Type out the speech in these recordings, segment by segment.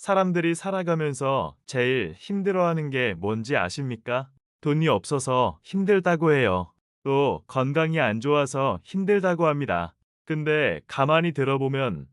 사람들이 살아가면서 제일 힘들어하는 게 뭔지 아십니까? 돈이 없어서 힘들다고 해요. 또 건강이 안 좋아서 힘들다고 합니다. 근데 가만히 들어보면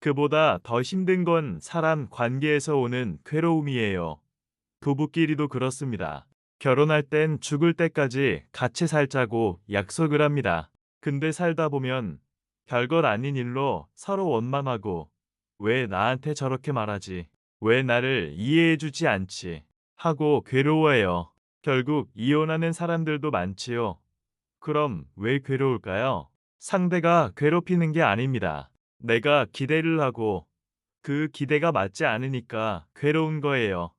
그보다 더 힘든 건 사람 관계에서 오는 괴로움이에요. 부부끼리도 그렇습니다. 결혼할 땐 죽을 때까지 같이 살자고 약속을 합니다. 근데 살다 보면 별것 아닌 일로 서로 원망하고 왜 나한테 저렇게 말하지? 왜 나를 이해해주지 않지? 하고 괴로워해요. 결국 이혼하는 사람들도 많지요. 그럼 왜 괴로울까요? 상대가 괴롭히는 게 아닙니다. 내가 기대를 하고 그 기대가 맞지 않으니까 괴로운 거예요.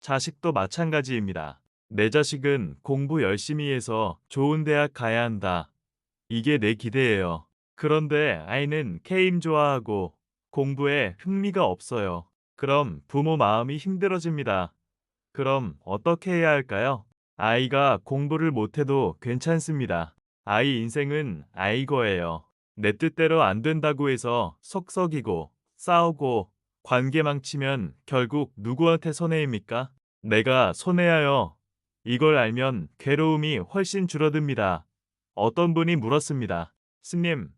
자식도 마찬가지입니다. 내 자식은 공부 열심히 해서 좋은 대학 가야 한다. 이게 내 기대예요. 그런데 아이는 게임 좋아하고 공부에 흥미가 없어요. 그럼 부모 마음이 힘들어집니다. 그럼 어떻게 해야 할까요? 아이가 공부를 못해도 괜찮습니다. 아이 인생은 아이 거예요. 내 뜻대로 안 된다고 해서 속썩이고 싸우고 관계 망치면 결국 누구한테 손해입니까? 내가 손해야요. 이걸 알면 괴로움이 훨씬 줄어듭니다. 어떤 분이 물었습니다. 스님,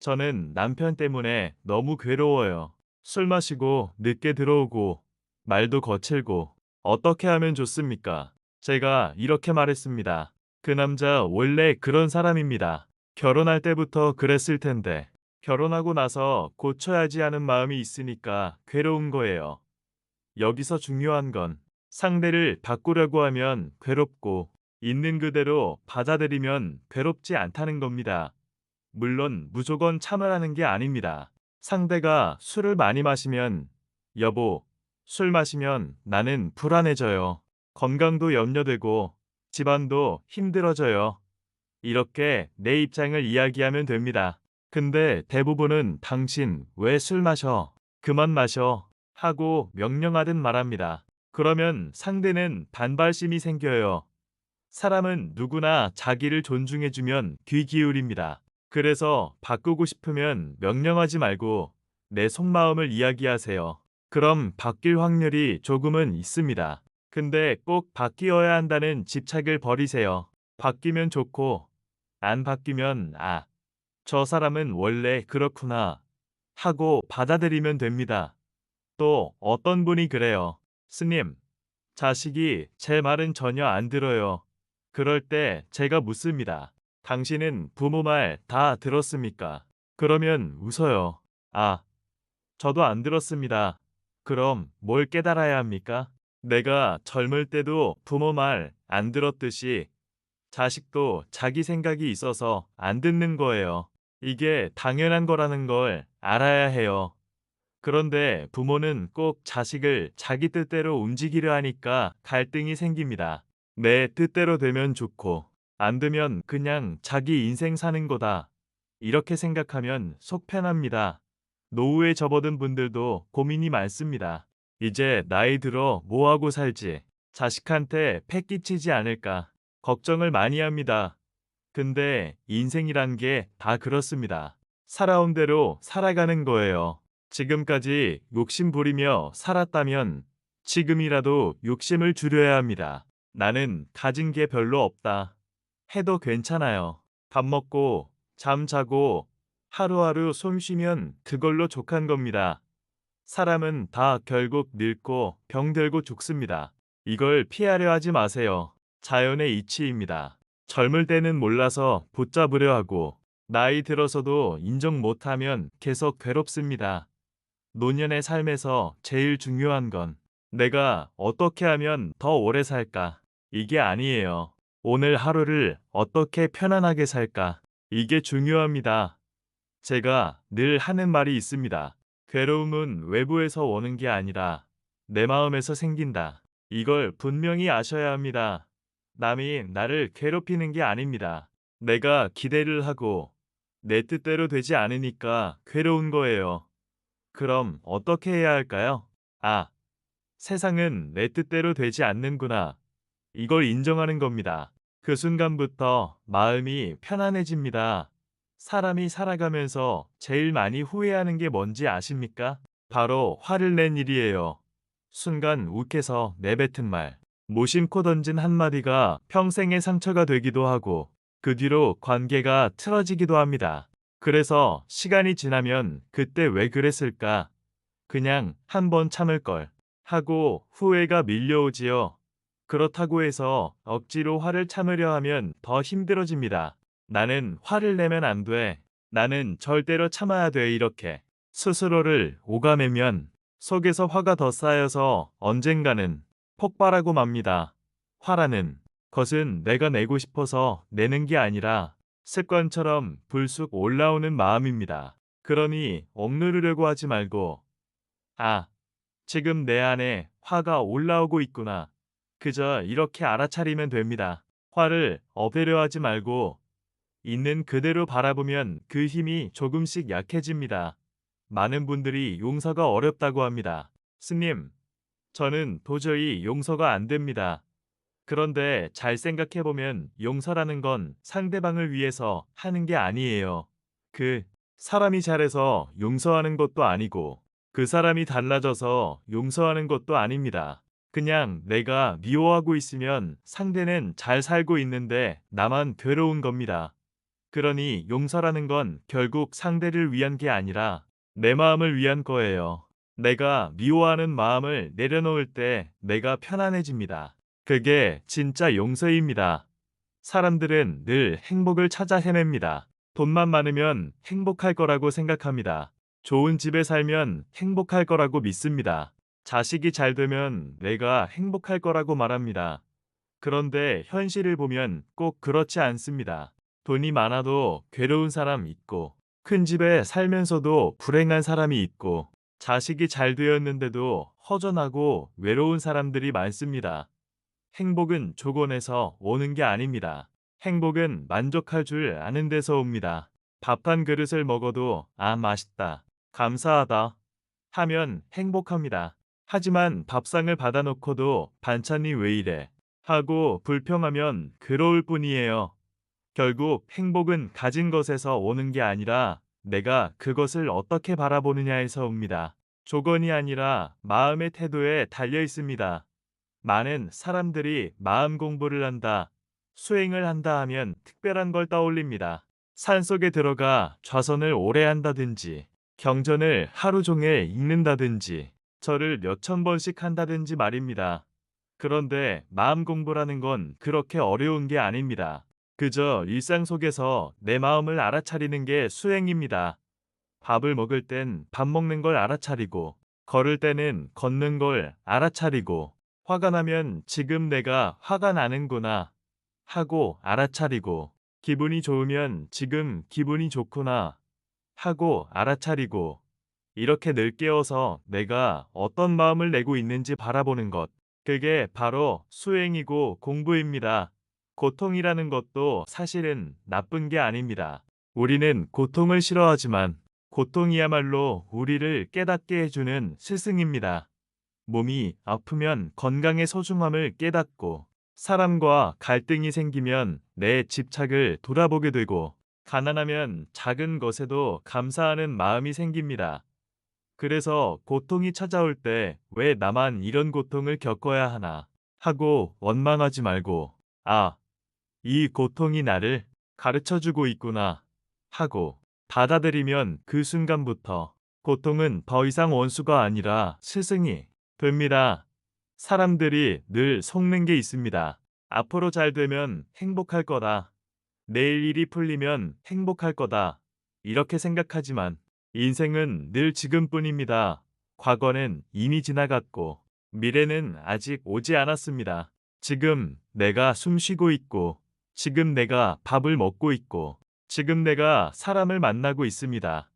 저는 남편 때문에 너무 괴로워요. 술 마시고 늦게 들어오고 말도 거칠고 어떻게 하면 좋습니까? 제가 이렇게 말했습니다. 그 남자 원래 그런 사람입니다. 결혼할 때부터 그랬을 텐데 결혼하고 나서 고쳐야지 하는 마음이 있으니까 괴로운 거예요. 여기서 중요한 건 상대를 바꾸려고 하면 괴롭고 있는 그대로 받아들이면 괴롭지 않다는 겁니다. 물론 무조건 참으라는 게 아닙니다. 상대가 술을 많이 마시면 여보, 술 마시면 나는 불안해져요. 건강도 염려되고 집안도 힘들어져요. 이렇게 내 입장을 이야기하면 됩니다. 근데 대부분은 당신 왜 술 마셔? 그만 마셔. 하고 명령하듯 말합니다. 그러면 상대는 반발심이 생겨요. 사람은 누구나 자기를 존중해주면 귀 기울입니다. 그래서 바꾸고 싶으면 명령하지 말고 내 속마음을 이야기하세요. 그럼 바뀔 확률이 조금은 있습니다. 근데 꼭 바뀌어야 한다는 집착을 버리세요. 바뀌면 좋고, 안 바뀌면 아, 저 사람은 원래 그렇구나 하고 받아들이면 됩니다. 또 어떤 분이 그래요. 스님, 자식이 제 말은 전혀 안 들어요. 그럴 때 제가 묻습니다. 당신은 부모 말 다 들었습니까? 그러면 웃어요. 아, 저도 안 들었습니다. 그럼 뭘 깨달아야 합니까? 내가 젊을 때도 부모 말 안 들었듯이 자식도 자기 생각이 있어서 안 듣는 거예요. 이게 당연한 거라는 걸 알아야 해요. 그런데 부모는 꼭 자식을 자기 뜻대로 움직이려 하니까 갈등이 생깁니다. 내 뜻대로 되면 좋고, 안 되면 그냥 자기 인생 사는 거다. 이렇게 생각하면 속 편합니다. 노후에 접어든 분들도 고민이 많습니다. 이제 나이 들어 뭐하고 살지? 자식한테 패 끼치지 않을까? 걱정을 많이 합니다. 근데 인생이란 게 다 그렇습니다. 살아온 대로 살아가는 거예요. 지금까지 욕심 부리며 살았다면 지금이라도 욕심을 줄여야 합니다. 나는 가진 게 별로 없다. 해도 괜찮아요. 밥 먹고 잠 자고 하루하루 숨 쉬면 그걸로 족한 겁니다. 사람은 다 결국 늙고 병들고 죽습니다. 이걸 피하려 하지 마세요. 자연의 이치입니다. 젊을 때는 몰라서 붙잡으려 하고 나이 들어서도 인정 못하면 계속 괴롭습니다. 노년의 삶에서 제일 중요한 건 내가 어떻게 하면 더 오래 살까? 이게 아니에요. 오늘 하루를 어떻게 편안하게 살까? 이게 중요합니다. 제가 늘 하는 말이 있습니다. 괴로움은 외부에서 오는 게 아니라 내 마음에서 생긴다. 이걸 분명히 아셔야 합니다. 남이 나를 괴롭히는 게 아닙니다. 내가 기대를 하고 내 뜻대로 되지 않으니까 괴로운 거예요. 그럼 어떻게 해야 할까요? 아, 세상은 내 뜻대로 되지 않는구나. 이걸 인정하는 겁니다. 그 순간부터 마음이 편안해집니다. 사람이 살아가면서 제일 많이 후회하는 게 뭔지 아십니까? 바로 화를 낸 일이에요. 순간 욱해서 내뱉은 말. 무심코 던진 한마디가 평생의 상처가 되기도 하고 그 뒤로 관계가 틀어지기도 합니다. 그래서 시간이 지나면 그때 왜 그랬을까? 그냥 한 번 참을 걸 하고 후회가 밀려오지요. 그렇다고 해서 억지로 화를 참으려 하면 더 힘들어집니다. 나는 화를 내면 안 돼. 나는 절대로 참아야 돼 이렇게 스스로를 오가매면 속에서 화가 더 쌓여서 언젠가는 폭발하고 맙니다. 화라는 것은 내가 내고 싶어서 내는 게 아니라 습관처럼 불쑥 올라오는 마음입니다. 그러니 억누르려고 하지 말고 아, 지금 내 안에 화가 올라오고 있구나. 그저 이렇게 알아차리면 됩니다. 화를 없애려 하지 말고 있는 그대로 바라보면 그 힘이 조금씩 약해집니다. 많은 분들이 용서가 어렵다고 합니다. 스님, 저는 도저히 용서가 안 됩니다. 그런데 잘 생각해보면 용서라는 건 상대방을 위해서 하는 게 아니에요. 그 사람이 잘해서 용서하는 것도 아니고 그 사람이 달라져서 용서하는 것도 아닙니다. 그냥 내가 미워하고 있으면 상대는 잘 살고 있는데 나만 괴로운 겁니다. 그러니 용서라는 건 결국 상대를 위한 게 아니라 내 마음을 위한 거예요. 내가 미워하는 마음을 내려놓을 때 내가 편안해집니다. 그게 진짜 용서입니다. 사람들은 늘 행복을 찾아 헤맵니다. 돈만 많으면 행복할 거라고 생각합니다. 좋은 집에 살면 행복할 거라고 믿습니다. 자식이 잘 되면 내가 행복할 거라고 말합니다. 그런데 현실을 보면 꼭 그렇지 않습니다. 돈이 많아도 괴로운 사람 있고, 큰 집에 살면서도 불행한 사람이 있고, 자식이 잘 되었는데도 허전하고 외로운 사람들이 많습니다. 행복은 조건에서 오는 게 아닙니다. 행복은 만족할 줄 아는 데서 옵니다. 밥 한 그릇을 먹어도 아 맛있다. 감사하다. 하면 행복합니다. 하지만 밥상을 받아놓고도 반찬이 왜 이래? 하고 불평하면 괴로울 뿐이에요. 결국 행복은 가진 것에서 오는 게 아니라 내가 그것을 어떻게 바라보느냐에서 옵니다. 조건이 아니라 마음의 태도에 달려 있습니다. 많은 사람들이 마음 공부를 한다, 수행을 한다 하면 특별한 걸 떠올립니다. 산속에 들어가 좌선을 오래 한다든지, 경전을 하루 종일 읽는다든지, 절을 몇천 번씩 한다든지 말입니다. 그런데 마음 공부라는 건 그렇게 어려운 게 아닙니다. 그저 일상 속에서 내 마음을 알아차리는 게 수행입니다. 밥을 먹을 땐 밥 먹는 걸 알아차리고, 걸을 때는 걷는 걸 알아차리고, 화가 나면 지금 내가 화가 나는구나 하고 알아차리고, 기분이 좋으면 지금 기분이 좋구나 하고 알아차리고, 이렇게 늘 깨어서 내가 어떤 마음을 내고 있는지 바라보는 것. 그게 바로 수행이고 공부입니다. 고통이라는 것도 사실은 나쁜 게 아닙니다. 우리는 고통을 싫어하지만 고통이야말로 우리를 깨닫게 해주는 스승입니다. 몸이 아프면 건강의 소중함을 깨닫고 사람과 갈등이 생기면 내 집착을 돌아보게 되고 가난하면 작은 것에도 감사하는 마음이 생깁니다. 그래서 고통이 찾아올 때 왜 나만 이런 고통을 겪어야 하나 하고 원망하지 말고 아, 이 고통이 나를 가르쳐 주고 있구나 하고 받아들이면 그 순간부터 고통은 더 이상 원수가 아니라 스승이 됩니다. 사람들이 늘 속는 게 있습니다. 앞으로 잘 되면 행복할 거다. 내일 일이 풀리면 행복할 거다. 이렇게 생각하지만 인생은 늘 지금뿐입니다. 과거는 이미 지나갔고 미래는 아직 오지 않았습니다. 지금 내가 숨 쉬고 있고 지금 내가 밥을 먹고 있고 지금 내가 사람을 만나고 있습니다.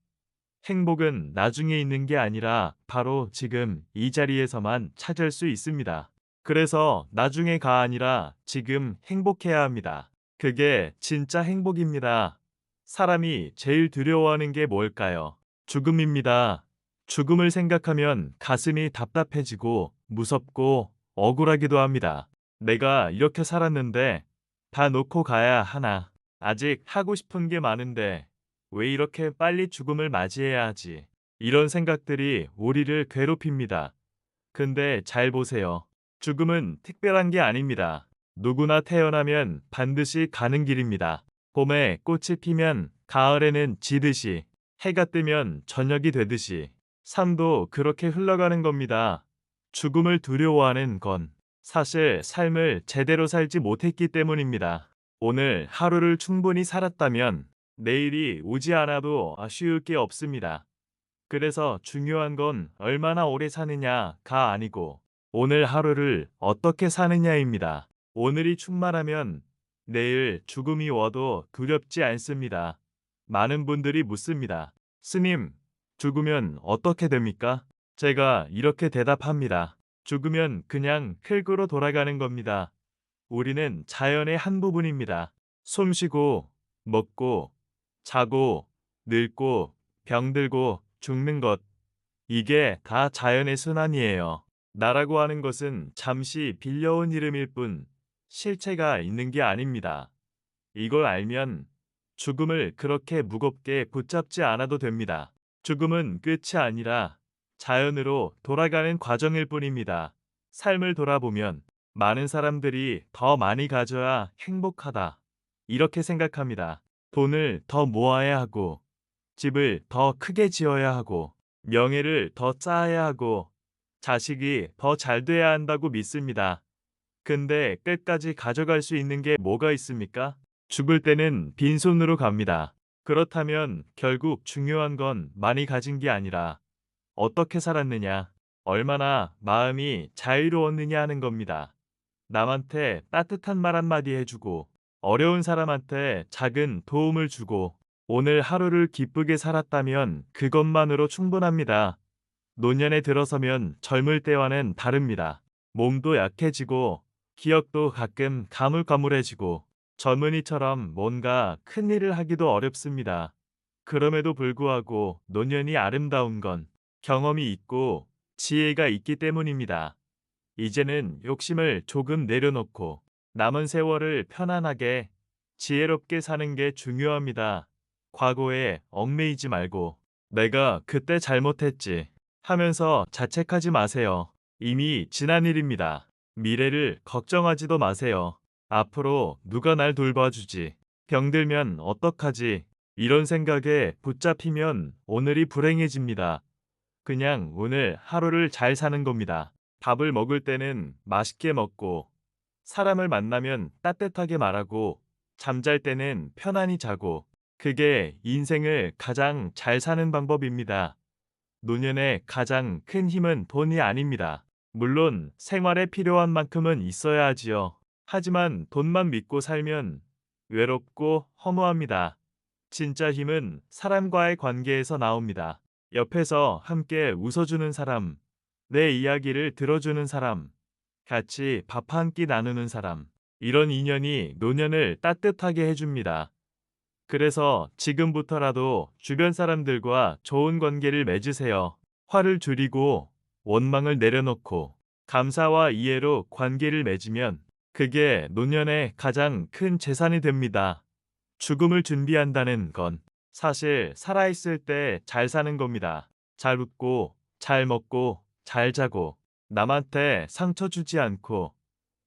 행복은 나중에 있는 게 아니라 바로 지금 이 자리에서만 찾을 수 있습니다. 그래서 나중에가 아니라 지금 행복해야 합니다. 그게 진짜 행복입니다. 사람이 제일 두려워하는 게 뭘까요? 죽음입니다. 죽음을 생각하면 가슴이 답답해지고 무섭고 억울하기도 합니다. 내가 이렇게 살았는데 다 놓고 가야 하나. 아직 하고 싶은 게 많은데 왜 이렇게 빨리 죽음을 맞이해야 하지? 이런 생각들이 우리를 괴롭힙니다. 근데 잘 보세요. 죽음은 특별한 게 아닙니다. 누구나 태어나면 반드시 가는 길입니다. 봄에 꽃이 피면 가을에는 지듯이 해가 뜨면 저녁이 되듯이 삶도 그렇게 흘러가는 겁니다. 죽음을 두려워하는 건 사실 삶을 제대로 살지 못했기 때문입니다. 오늘 하루를 충분히 살았다면 내일이 오지 않아도 아쉬울 게 없습니다. 그래서 중요한 건 얼마나 오래 사느냐가 아니고 오늘 하루를 어떻게 사느냐입니다. 오늘이 충만하면 내일 죽음이 와도 두렵지 않습니다. 많은 분들이 묻습니다. 스님, 죽으면 어떻게 됩니까? 제가 이렇게 대답합니다. 죽으면 그냥 흙으로 돌아가는 겁니다. 우리는 자연의 한 부분입니다. 숨 쉬고, 먹고, 자고, 늙고, 병들고, 죽는 것. 이게 다 자연의 순환이에요. 나라고 하는 것은 잠시 빌려온 이름일 뿐 실체가 있는 게 아닙니다. 이걸 알면 죽음을 그렇게 무겁게 붙잡지 않아도 됩니다. 죽음은 끝이 아니라 자연으로 돌아가는 과정일 뿐입니다. 삶을 돌아보면 많은 사람들이 더 많이 가져야 행복하다. 이렇게 생각합니다. 돈을 더 모아야 하고, 집을 더 크게 지어야 하고, 명예를 더 쌓아야 하고, 자식이 더 잘 돼야 한다고 믿습니다. 근데 끝까지 가져갈 수 있는 게 뭐가 있습니까? 죽을 때는 빈손으로 갑니다. 그렇다면 결국 중요한 건 많이 가진 게 아니라 어떻게 살았느냐, 얼마나 마음이 자유로웠느냐 하는 겁니다. 남한테 따뜻한 말 한마디 해주고, 어려운 사람한테 작은 도움을 주고, 오늘 하루를 기쁘게 살았다면 그것만으로 충분합니다. 노년에 들어서면 젊을 때와는 다릅니다. 몸도 약해지고, 기억도 가끔 가물가물해지고, 젊은이처럼 뭔가 큰 일을 하기도 어렵습니다. 그럼에도 불구하고 노년이 아름다운 건 경험이 있고 지혜가 있기 때문입니다. 이제는 욕심을 조금 내려놓고 남은 세월을 편안하게 지혜롭게 사는 게 중요합니다. 과거에 얽매이지 말고 내가 그때 잘못했지 하면서 자책하지 마세요. 이미 지난 일입니다. 미래를 걱정하지도 마세요. 앞으로 누가 날 돌봐주지? 병들면 어떡하지? 이런 생각에 붙잡히면 오늘이 불행해집니다. 그냥 오늘 하루를 잘 사는 겁니다. 밥을 먹을 때는 맛있게 먹고, 사람을 만나면 따뜻하게 말하고, 잠잘 때는 편안히 자고, 그게 인생을 가장 잘 사는 방법입니다. 노년의 가장 큰 힘은 돈이 아닙니다. 물론 생활에 필요한 만큼은 있어야 하지요. 하지만 돈만 믿고 살면 외롭고 허무합니다. 진짜 힘은 사람과의 관계에서 나옵니다. 옆에서 함께 웃어주는 사람, 내 이야기를 들어주는 사람, 같이 밥 한 끼 나누는 사람, 이런 인연이 노년을 따뜻하게 해줍니다. 그래서 지금부터라도 주변 사람들과 좋은 관계를 맺으세요. 화를 줄이고 원망을 내려놓고 감사와 이해로 관계를 맺으면 그게 노년의 가장 큰 재산이 됩니다. 죽음을 준비한다는 건 사실 살아있을 때 잘 사는 겁니다. 잘 웃고, 잘 먹고, 잘 자고, 남한테 상처 주지 않고,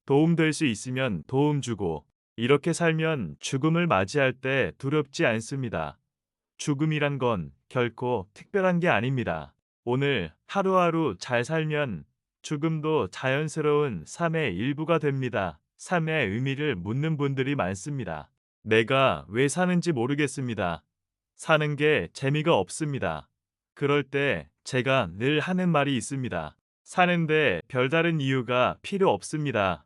도움될 수 있으면 도움 주고, 이렇게 살면 죽음을 맞이할 때 두렵지 않습니다. 죽음이란 건 결코 특별한 게 아닙니다. 오늘 하루하루 잘 살면 죽음도 자연스러운 삶의 일부가 됩니다. 삶의 의미를 묻는 분들이 많습니다. 내가 왜 사는지 모르겠습니다. 사는 게 재미가 없습니다. 그럴 때 제가 늘 하는 말이 있습니다. 사는데 별다른 이유가 필요 없습니다.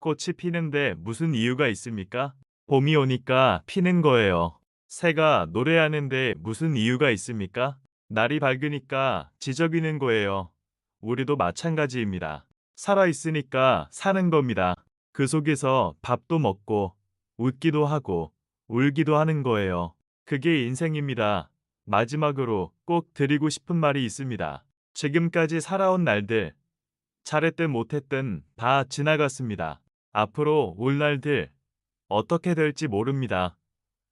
꽃이 피는데 무슨 이유가 있습니까? 봄이 오니까 피는 거예요. 새가 노래하는데 무슨 이유가 있습니까? 날이 밝으니까 지저귀는 거예요. 우리도 마찬가지입니다. 살아있으니까 사는 겁니다. 그 속에서 밥도 먹고 웃기도 하고 울기도 하는 거예요. 그게 인생입니다. 마지막으로 꼭 드리고 싶은 말이 있습니다. 지금까지 살아온 날들, 잘했든 못했든 다 지나갔습니다. 앞으로 올 날들 어떻게 될지 모릅니다.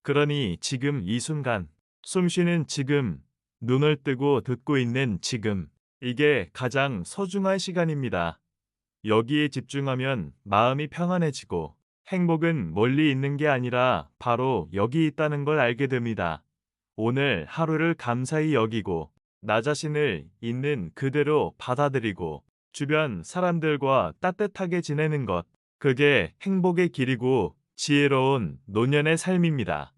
그러니 지금 이 순간, 숨 쉬는 지금, 눈을 뜨고 듣고 있는 지금, 이게 가장 소중한 시간입니다. 여기에 집중하면 마음이 평안해지고 행복은 멀리 있는 게 아니라 바로 여기 있다는 걸 알게 됩니다. 오늘 하루를 감사히 여기고 나 자신을 있는 그대로 받아들이고 주변 사람들과 따뜻하게 지내는 것. 그게 행복의 길이고 지혜로운 노년의 삶입니다.